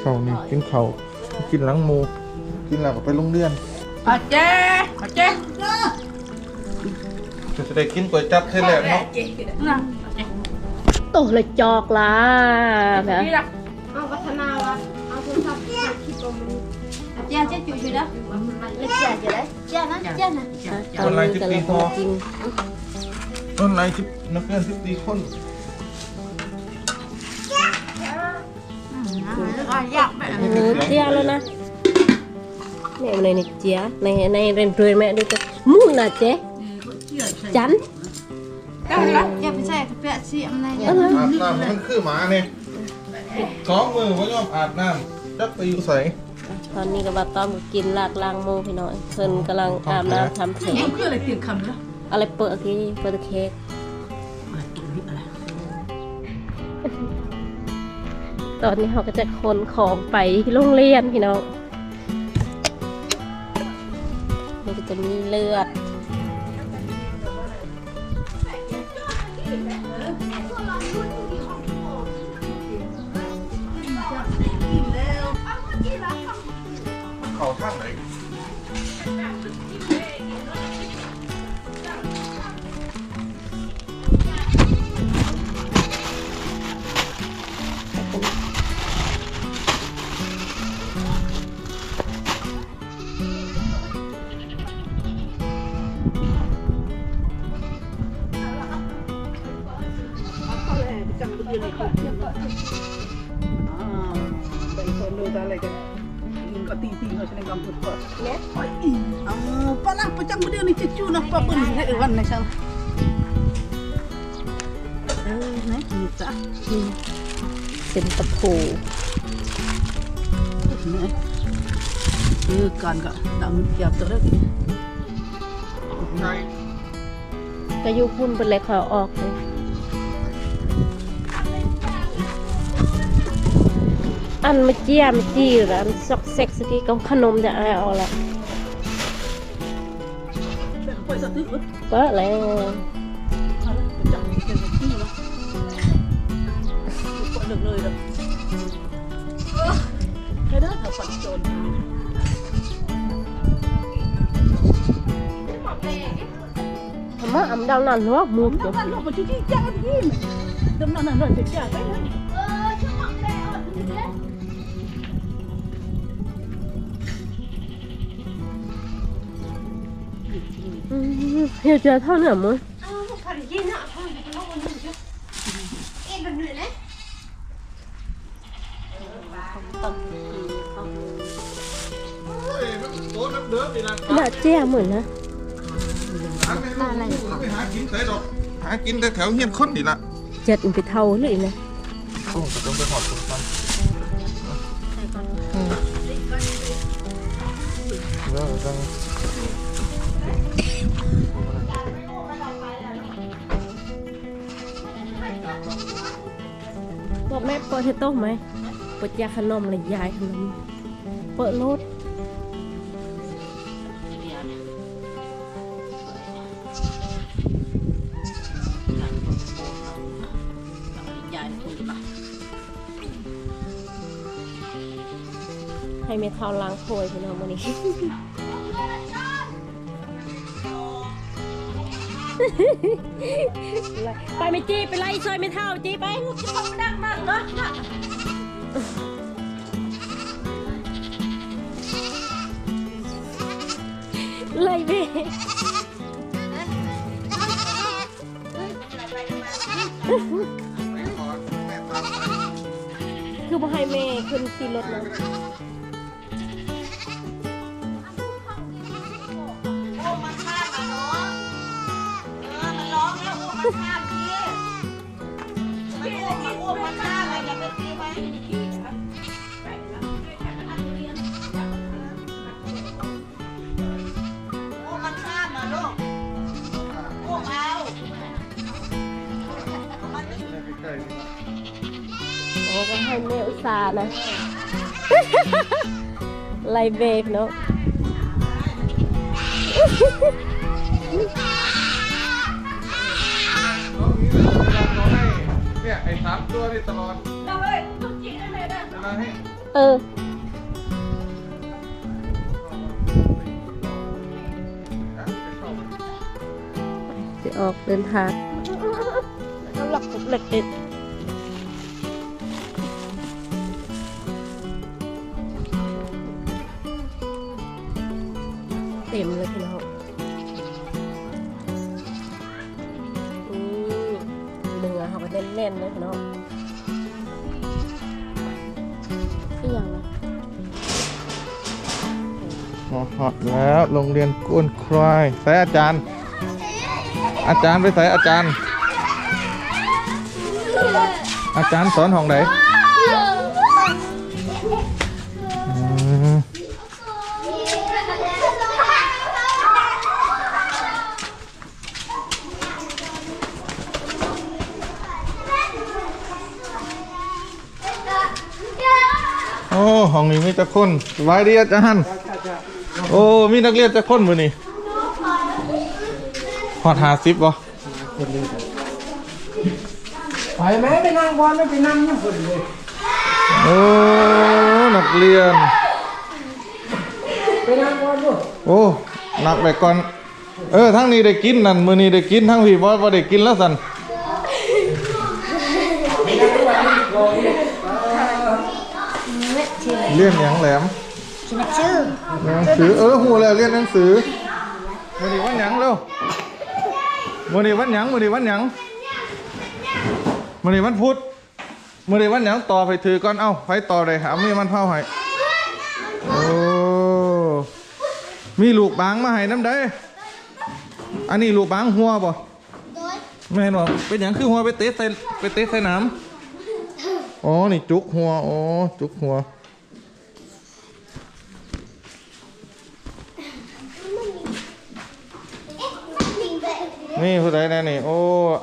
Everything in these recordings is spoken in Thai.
เขานี่กินเขาวกินหลังหมู กินแล้วก็ไปโรงเรียนอาเจ๊อาเจ๊จะได้กินก๋วยจั๊บเท่าแหละเนาะน่ะโตเลยจอกละแบบนี่ละเอาพัฒนาวะเอาโทรศัพท์ถ่ายคลิปลงมันเจ้าเจ้าจุยจุย đó เล็กใหญ่จะได้เจ้านะเจ้านะตอนนี้กำลังพอกินต้นไรที่นักเรียนสิบสี่คน อยากแบบเออเจียแล้วนะแม่ในนี่เจียในในเรียนเรียนแม่ด้วยกันมุ่งนะเจ๊จันได้ละเจ้าไปใส่กระเป๋าสีอะไรเอออาบน้ำมันคือหมาเนี่ยสองมือว่ายอมอาบน้ำจักไปอยู่ใส่ตอนนี้ก็บาต้อมก็กินลากลางโมพี่น้อยเพิ่นกำลังอาบน้ำทำแผลยังคืออะไรเตียงคำละอะไรเปิดกี้เปิดเค้กอะไร ตอนนี้เขาก็จะขนของไปที่โรงเรียนพี่น้องมันก็จะมีเลือดเขาท่าไหน ไหนช่เออไหนนี่จ้ะเป็นตะโพนี่คือการก็ดำเกียบตัวเล็กใช่กระยุพุ่นเป็นเลยขอออกเลยอันมาเจียมจีหรืออันซอกเซ็กสกีกับขนมจะอะไรเอาละ เปิดแล้วประจำเป็นที่นะปล่อยเลยเลยแค่นั้นถ้าฝันโจรทำไมอำดังนั่นหรอมูก đâm ra nó phải chú đi cha đi mà đâm ra là nó phải cha cái đấy อืมเฮียเจอเท่าเหนื ดนี่นะหน้าเจียเหมือนนะหาไม่รู้ไปหากินใส่ดอกหากินแต่แถวเฮียนคนนี่ละเจ็ดมันไปเท่าเลยนะโอ้ก็ต้องไปหอดคนกันแล้วจัง บอกแม่เปิดให้โต๊ะไหมเปิดยาขนมเลยยายขนมเปิดรถให้เมทัลล้างโคยพี่น้องวันนี้ ไปไม่จีไปไล่ซอยไม่เท่าจีไปจะต้องดังมากเนาะไล่ไปแม่ขอมามไปคือบ่ให้แม่ขึ้นขี่รถนะ ให้แม่อุตส่าห์นะไล่เบรกเนาะน้องนี้เวลาเราให้เนี่ยไอ้สามตัวนี่ตลอด đâu ơi không chịu đây này đây เวลาให้เออจะออกเดินทางต้องหลักสุดเหล็กเด็ด แล้วโรงเรียนก้นควายใส่อาจารย์ อาจารย์ไปใส่อาจารย์ อาจารย์สอนห้องไหนอืมโอ้ห้องนี้มีแต่คนสบายดีอาจารย์ โอ้ มีนักเรียนจะคนมือนี่หอดหาซิปวะไปแม่ไปนั่งบอลไม่ไปนั่งยังฝุ่นเลยโอ้นักเรียน ไปนั่งบอลด้วยโอ้นักไปก่อน เออทั้งนี้ได้กินนั่นมือนี้ได้กินทั้งพี่บอสบ่ได้กินแล้วสันเรียนหยังแหลมชื่อ หนังสือเออหูแล้วเรียนหนังสือมือนี้วันหยังเร็วมือนี้วันหยังมือนี้วันหยังมือนี้วันพุธมือนี้วันหยังต่อไปถือก่อนเอ้าไปต่อเลยหามีมันเผาให้โอ้มีลูกบางมาให้น้ำได้อันนี้ลูกบางหัวบ่แม่นบ่เป็นอย่างคือหัวไปเตะใส่ไปเตะใส่น้ำอ๋อนี่จุกหัวอ๋อจุกหัว นี่ผู้ใดแน่นี่ โอ้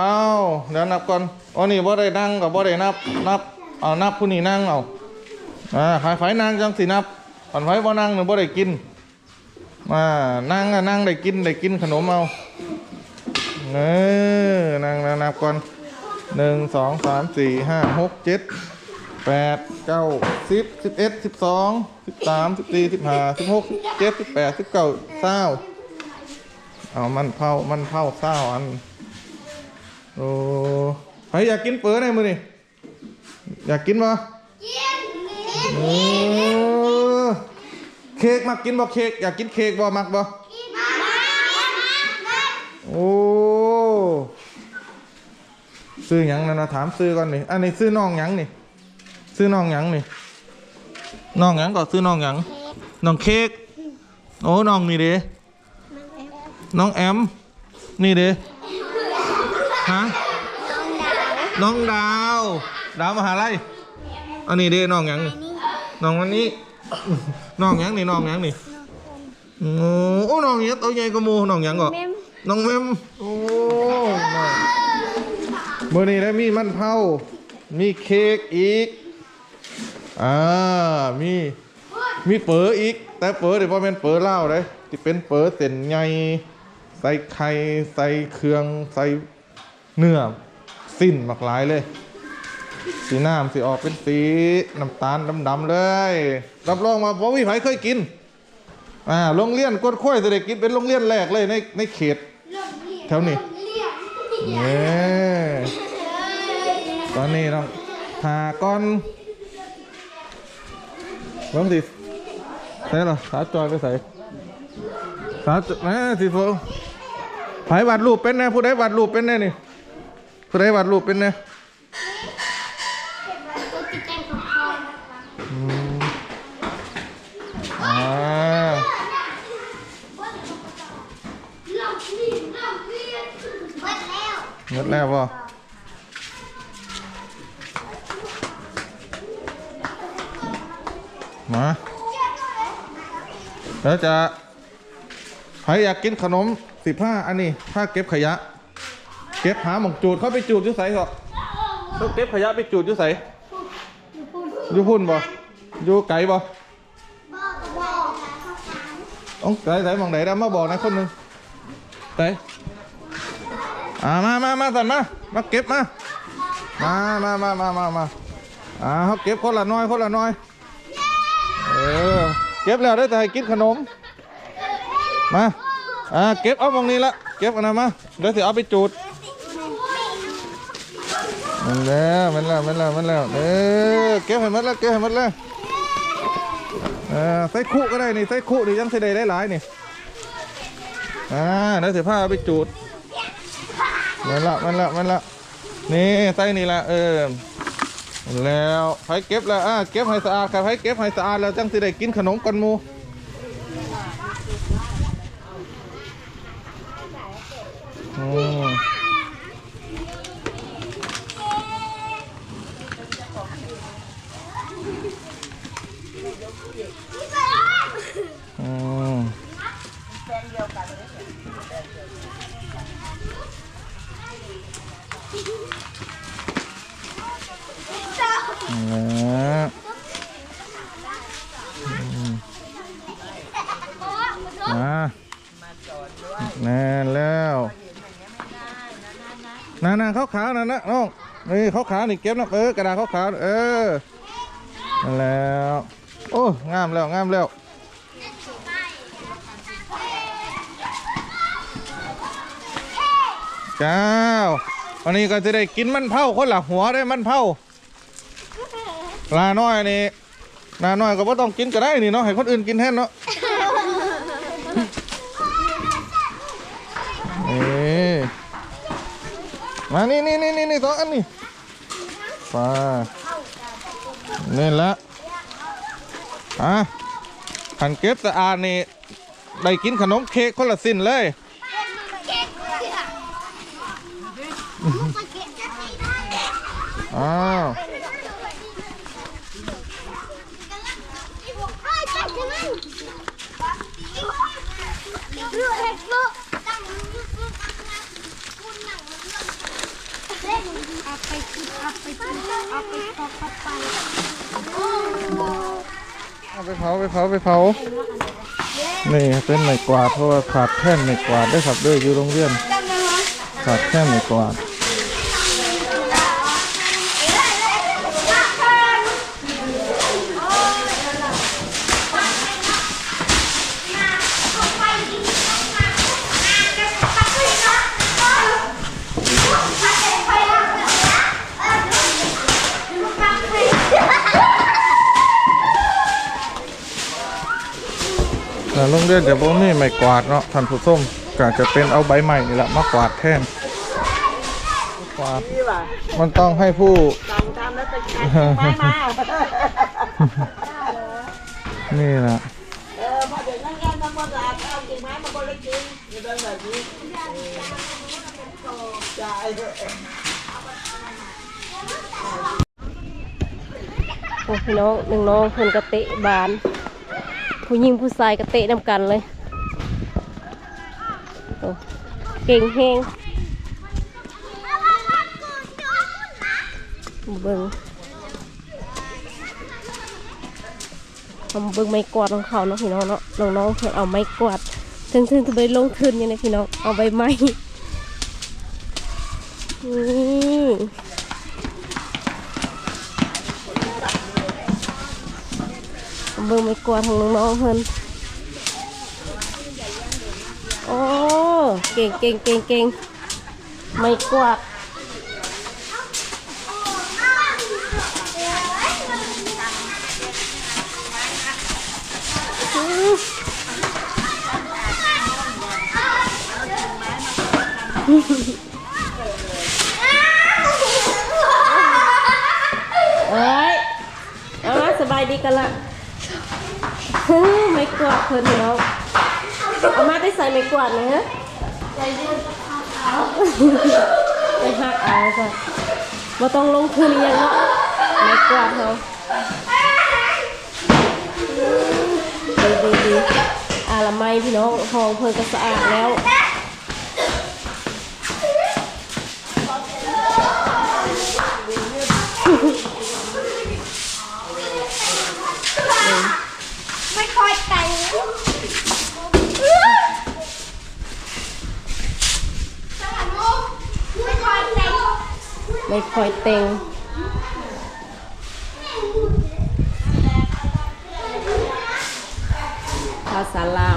อ้าวเดี๋ยวนับก่อนอ๋อนี่บ่ได้นั่งกับบ่ได้นับ นับ เอานับผู้นี้นั่งเอาอ่าใครไฟนั่งจังสินับผ่อนไฟบ่นั่งหนึ่งบ่ได้กินมานั่งอะนั่งได้กินได้กินขนมเอาเออนั่งนะนับก่อนหนึ่งสองสามสี่ห้าหกเจ็ดแปดเก้าสิบสิบเอ็ดสิบสองสิบสามสิบสี่สิบห้าสิบหกสิบเจ็ดสิบแปดสิบเก้าเศร้า เอามันเผามันเผาเศร้าอันโอ้ใครอยากกินเป๋อไหนมือนี่อยากกินปะเออเค้กมักกินบ่เค้กอยากกินเค้กบ่มักบ่โอ้ซื้อหยังนั่นนะถามซื้อก่อนนี่อันนี้ซื้อน้องหยังนี่ซื้อน้องหยังนี่น้องหยังก็ซื้อน้องหยังน้องเค้กโอ้น้องนี่เด้ น้องแอม นี่เด้ฮะน้องดาว ดาวมหาลัยอันนี้เด้น้องหยังนี่น้องวันนี้น้องหยังนี่น้องหยังนี่โอ้โอ้น้องเนี้ยตัวใหญ่กว่าหมูน้องหยังก็น้องเมมโอ้น้องมื่อนี้ได้มีมันเผามีเค้กอีกอ่ามีมีเป๋ออีก แต่เป๋อเดี๋ยวพอเป็นเป๋อเหล้าเลยที่เป็นเป๋อเส้นใหญ่ ใส่ไข่ใส่เครื่องใส่เนื้อสิ้นหลากหลายเลย สีน้ำสีออกเป็นสีน้ำตาลดำๆเลย รับรองมาเพราะวิไผเคยกินอ่าโรงเรียนกวดข้อยจะได้กินเป็นโรงเรียนแรกเลยในในเขต แถวนี้เนี่ยตอนนี้ต้องหาก้อนเบิ่งสิใส่หรอสาวจอยไปใส่สาวจอยแม่สิโฟ ไผวาดรูปเป็นแน่ผู้ใดวาดรูปเป็นแน่นี่ผู้ใดวาดรูปเป็นแน่อืมอ่าเงิดแล้วป่ะมาแล้วจะ ใครอยากกินขนมสิบห้าอันนี้ถ้าเก็บขยะ เก็บหาหมองจูดเข้าไปจูดอยุ่ใส่ก่อนต้องเก็บขยะไปจูดอยุ่ใส่อยู่พุ่นบ่อยู่ไกลบ่ต้องไกลไหนมองไหนได้มาบอกนะคนหนึ่งไหนอ่ามามามาสันมา มาเก็บมา มามามามามามาอ่าเขาเก็บคนละหน้อยคนละหน้อยอเก็บแล้วได้แต่ให้กินขนม มาอ่าเก็บเอาตรงนี้ละเก็บอันนั้นมาเดี๋ยวสิเอาไปจูดมันแล้วมันแล้วมันแล้วมันแล้วเออเก็บให้หมดแล้วเก็บให้หมดแล้วเออใส่คุก็ได้นี่ใส่คุนี่ยังใส่ได้หลายนี่อ่าเดี๋ยวเสียผ้าเอาไปจูดมันละมันละมันละนี่ใส่นี่ละเออแล้วไผเก็บแล้วอ่าเก็บให้สะอาดครับไผเก็บให้สะอาดแล้วจังสิได้กินขนมกันมู แล้วอืมาแน่แล้วนั่นๆขาวๆนั่นนะน้องนี่ขาวๆนี่เก็บนะเออกระดาษขาวๆเออนั่นแล้วโอ้งามแล้วงามแล้วเจ้า วันนี้ก็จะได้กินมันเผาคนละหัวได้มันเผาลาน้อยนี่ลาน้อยก็บ่ต้องกินก็ได้นี่เนาะให้คนอื่นกินแทนเนาะนี่มานี่นี่นี่นี่นี่สองอันนี่ไปนี่ละอะขันเก็บสะอาดนี่ได้กินขนมเค้กคนละสิ้นเลย อ้าวเอาไปเผาไปเผาไปเผานี่เป็นไม้กวาดเพราะว่าขาดแท่นไม้กวาดได้ครับด้วยอยู่โรงเรียนขาดแท่นไม้กวาด โรงเรียนจะบ่มีไม้กวาดเนาะท่านผู้ชมก็จะเป็นเอาใบใหม่นี่แหละมากวาดแทนกวาดนี่ว่ะมันต้องให้ผู้ตามตามแล้วไปใช้ไม้มานี่แหละเออพอเดี๋ยวนั่งแก้มทำความสะอาดเอากิ่งไม้มาคนละกิ่งนี่เป็นแบบนี้จ่ายโอ้พี่น้องหนึ่งน้องเพิ่นกระเตะบาน ผู้หญิงผู้ชายกระเตะนำกันเลยเก่งเฮงเบิ่งทำเบิ่งไม้กวาดของเขาเนาะพี่น้องเนาะน้องๆเพิ่นเอาไม้กวาดถึงถึงจะไปลงทุนยังไงพี่น้องเอาใบไม้ นี่เบิ่งไม้กวาดของน้องๆเพิ่นโอ้เก่งเก่งเก่งเก่งไม้กวาดเอ้ยเอามาสบายดีกันละ ไม่กวาดเพิ่นเนาะเอามาได้ใส่ไม่กวาดเลยฮะไปหักเอาจ้ะมาต้องลงทุนอหยังเนาะไม่กวาดเขาดีดีดีอาละไม่พี่น้องห้องเพิ่นก็สะอาดแล้ว ไม่ค่อยเต็งภาษาลาว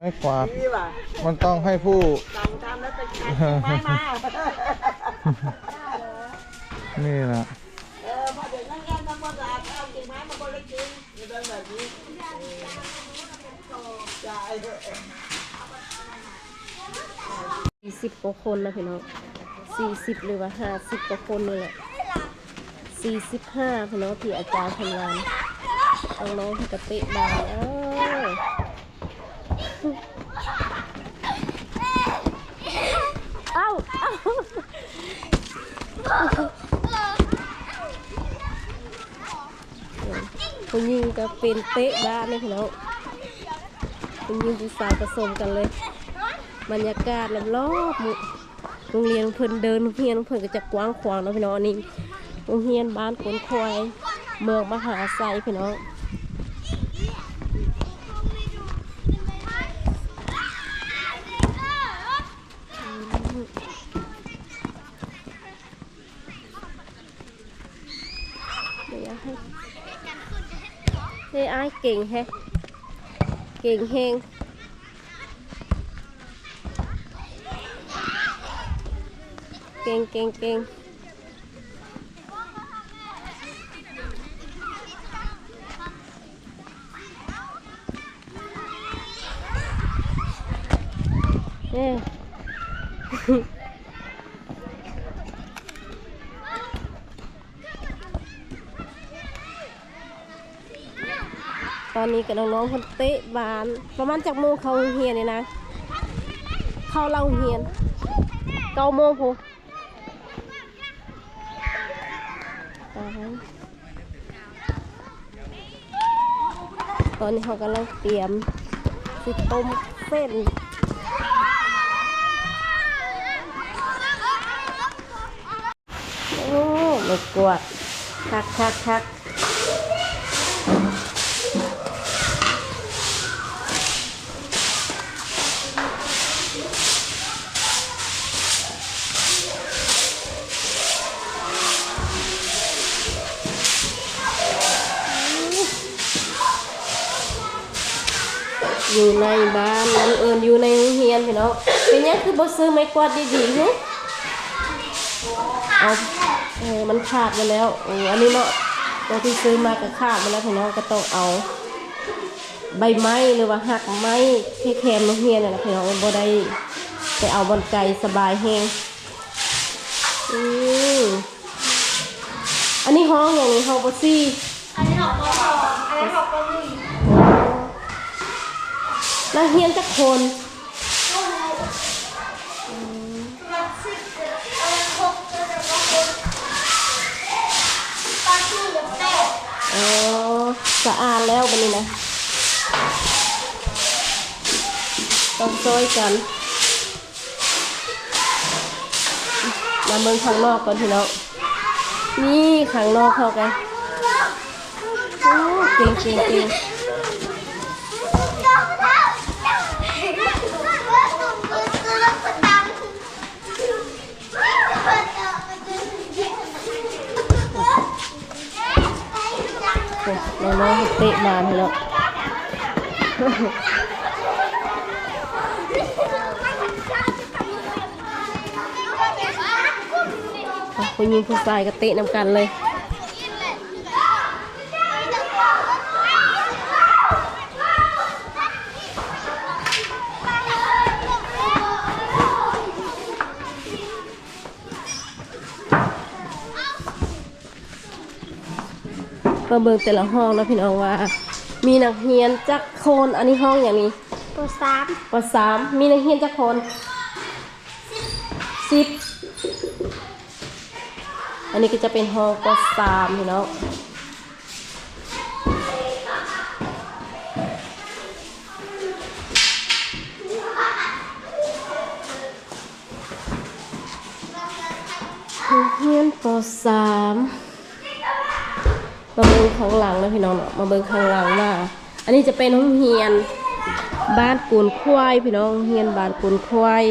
ไม่กวาดมันต้องให้ผู้นี่แหละสี่สิบกว่าคนนะพี่น้องสี่สิบหรือว่าห้าสิบกว่าคนนี่แหละ สี่สิบห้าพี่น้องที่อาจารย์ทำงานน้องที่กระเตะบานเอ้เอ้าเอ้าผู้หญิงก็เป็นเตะบ้านนี่พี่น้องผู้หญิงผู้ชายผสมกันเลย บรรยากาศรอบโรงเรียนเพิ่นเดินโรงเรียนเพิ่นก็จะกว้างขวางนะพี่น้องอันนี้ งเรียนบ้านกวนควายเมืองมหาไซพี่น้องเฮ้ยอ้เก่งแฮะเก่งเฮงเก่งเก่งเก่ง ตอนนี้กับน้องๆคนเตะบาน ประมาณจากโมงเขาเฮียนเนี่ยนะ เขาเราเฮียนเก้าโมงพูตอนนี้เขากำลังเตรียมสิต้มเส้น โอ้ ไม่กวดคักคักคักอยู่ในบ้านน้ำเอิญอยู่ในโรงเรียนพี่น้องเป็นยังคือบ่ซื้อไม้กวาดดีๆเฮ้ยเอา เออมันขาดไปแล้วโอ้อันนี้เนาะตัวที่ซื้อมาก็ขาดไปแล้วพี่น้องก็ต้องเอา ใบไม้หรือว่าหักไม้แค่แคมโรงเรียนน่ะนะพี่น้องบ่ได้ไปเอาบอนไก่สบายแฮงอืออันนี้ห้องอย่างนี้ห้องบ่ซี่อันนี้หอกปออันนี้หอกปอหนึ่งนักเรียนจักคนมันสิบอันนี้หกอันนี้หกปาชื่อหรือแปด อ๋อ สะอาดแล้วบันนี้นะ ต้องซอยกัน มาเมืองข้างนอกก่อนพี่น้อง นี่ข้างนอกเข้ากันโอ้เก่งเก่งเก่งโอ้ น้องๆเตะบานพี่น้องอะผู้หญิงผู้ชายก็เตะนำกันเลย มาเบิกแต่ละห้องแล้วพี่น้องว่า มีนักเรียนจักคนอันนี้ห้องอย่างนี้ปสามปสามมีนักเรียนจักคนสิบอันนี้ก็จะเป็นห้องปสามพี่น้องเรียนป .3 มาเบิ้งข้างหลังนะพี่น้องเนาะมาเบิ้งข้างหลังว่าอันนี้จะเป็นห้องเฮียนบ้านกูนควายพี่น้องเฮียนบ้านกูนควาย